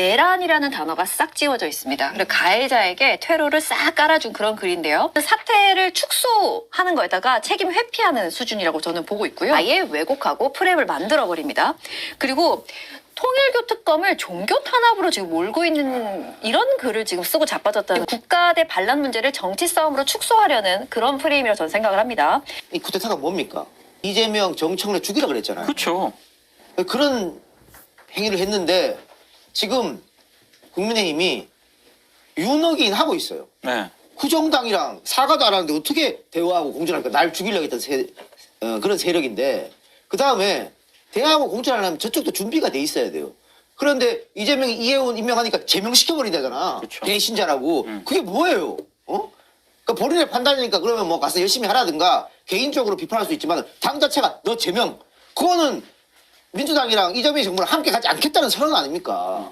내란이라는 단어가 싹 지워져 있습니다. 그리고 가해자에게 퇴로를 싹 깔아준 그런 글인데요. 사태를 축소하는 거에다가 책임 회피하는 수준이라고 저는 보고 있고요. 아예 왜곡하고 프레임을 만들어 버립니다. 그리고 통일교 특검을 종교 탄압으로 지금 몰고 있는 이런 글을 지금 쓰고 자빠졌다는 국가 대 반란 문제를 정치 싸움으로 축소하려는 그런 프레임이라고 저는 생각을 합니다. 이 쿠데타가 뭡니까? 이재명 정청래 죽이라 그랬잖아요. 그렇죠. 그런 행위를 했는데 지금 국민의힘이 윤억인 하고 있어요. 네. 후정당이랑 사과도 안 하는데 어떻게 대화하고 공존할까? 날 죽이려고 했던 세, 어, 그런 세력인데 그 다음에 대화하고 공존하려면 저쪽도 준비가 돼 있어야 돼요. 그런데 이재명이 이해운 임명하니까 제명시켜버린다잖아. 그쵸. 배신자라고. 음. 그게 뭐예요? 어? 그러니까 본인의 판단이니까 그러면 뭐 가서 열심히 하라든가 개인적으로 비판할 수 있지만 당 자체가 너 제명 그거는 민주당이랑 이재명 정부랑 함께 가지 않겠다는 선언 아닙니까?